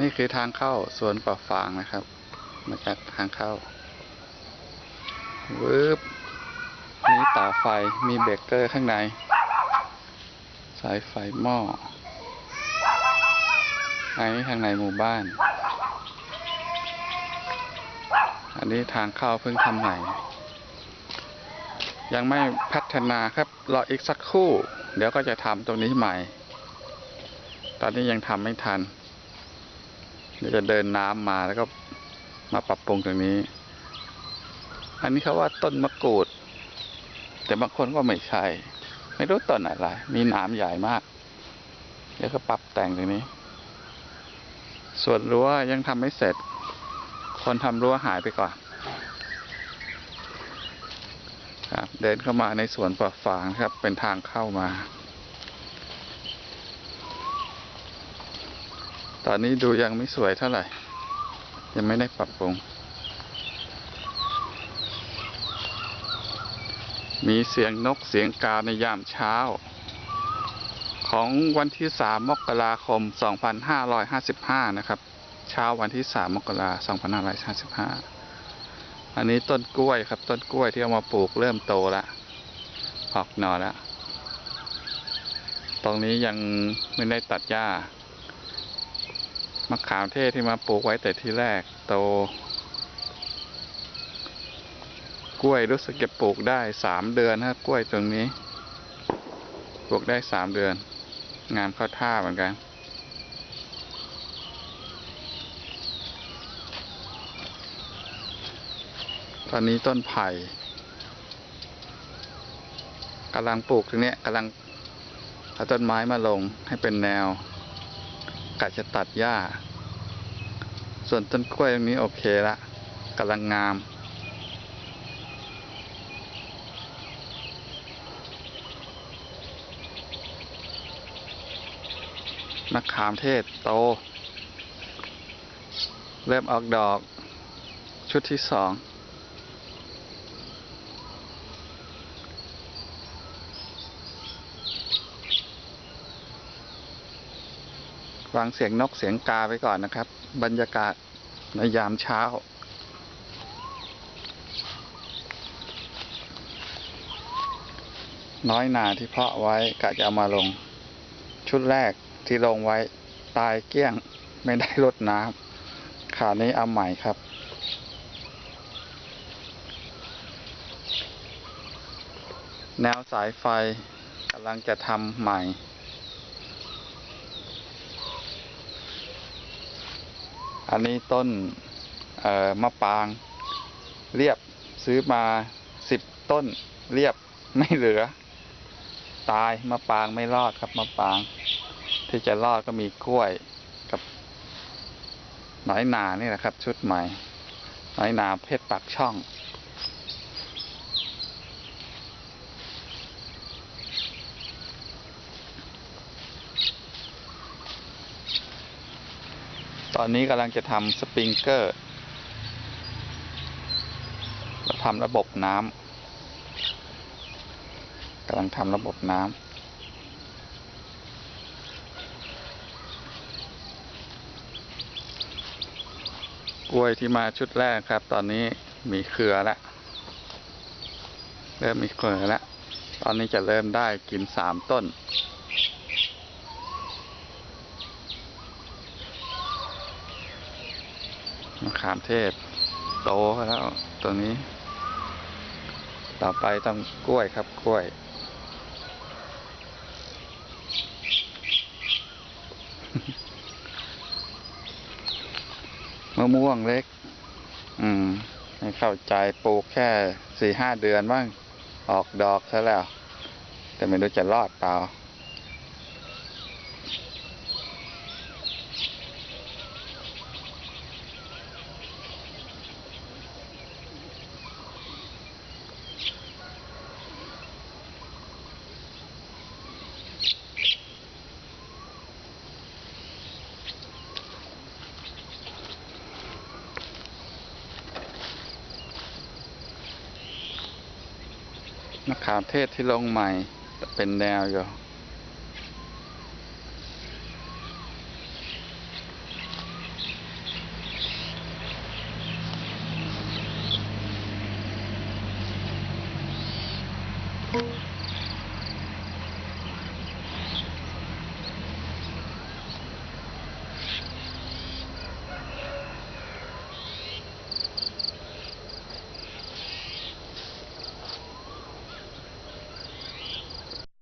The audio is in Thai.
นี่คือทางเข้าสวนป่าฝางนะครับ มาจากทางเข้าวืบนี่ต่อไฟมีเบรกเกอร์ข้างใน สายไฟหม้ออันนี้ทางในหมู่บ้าน อันนี้ทางเข้าเพิ่งทำใหม่ ยังไม่พัฒนาครับรออีกสักครู่ เดี๋ยวก็จะทำตรงนี้ใหม่ ตอนนี้ยังทำไม่ทัน เดี๋ยวจะเดินน้ำมาแล้วก็มาปรับปรุงตรงนี้ อันนี้เขาว่าต้นมะกรูด แต่บางคนก็ไม่ใช่ ไม่รู้ต้นอะไร มีหนามใหญ่มาก เดี๋ยวก็ปรับแต่งตรงนี้ ส่วนรั้วยังทำไม่เสร็จ คนทำรั้วหายไปก่อนครับเดินเข้ามาในสวนป่าฝางครับ เป็นทางเข้ามา ตอนนี้ดูยังไม่สวยเท่าไหร่ ยังไม่ได้ปรับปรุง มีเสียงนกเสียงกาในยามเช้า ของวันที่ 3 มกราคม 2555 นะครับ เช้าวันที่ 3 มกราคม 2555 อันนี้ต้นกล้วยครับ ต้นกล้วยที่เอามาปลูกเริ่มโตแล้วออกหน่อแล้วตรงนี้ยังไม่ได้ตัดหญ้า มะขามเทศที่มาปลูกไว้แต่ที่แรกโต กล้วยรู้สึกจะปลูกได้สามเดือนนะครับกล้วยตรงนี้ ปลูกได้สามเดือน งามเข้าท่าเหมือนกัน ตอนนี้ต้นไผ่กำลังปลูกตรงนี้กำลังเอาต้นไม้มาลงให้เป็นแนว กะจะตัดหญ้า ส่วนต้นกล้วยตรงนี้โอเคละกำลังงาม มะขามเทศโต เริ่มออกดอก ชุดที่สอง ฟังเสียงนกเสียงกาไปก่อนนะครับ บรรยากาศในยามเช้า น้อยหนาที่เพาะไว้กะจะเอามาลง ชุดแรกที่ลงไว้ตายเกี้ยงไม่ได้รดน้ำขานี้เอาใหม่ครับแนวสายไฟกำลังจะทำใหม่ อันนี้ต้นมะปราง เรียบซื้อมาสิบต้น เรียบไม่เหลือ ตายมะปรางไม่รอดครับมะปราง ที่จะรอดก็มีกล้วยกับน้อยนานี่แหละครับ ชุดใหม่น้อยนาเพชรปักช่อง ตอนนี้กำลังจะทำสปริงเกอร์ทำระบบน้ำกำลังทำระบบน้ำกล้วยที่มาชุดแรกครับ ตอนนี้มีเครือแล้วเริ่มมีเครือแล้วตอนนี้จะเริ่มได้กินสามต้น มะ ขามเทศ โตแล้วตัวนี้ ต่อไปต้องกล้วยครับกล้วย มะม่วงเล็ก อืมไม่เข้าใจปลูกแค่สี่ห้าเดือนบ้าง ออกดอกซะแล้ว แต่ไม่รู้จะรอดเปล่า มะขาเทศที่ลงใหม่เป็นแนวอยู่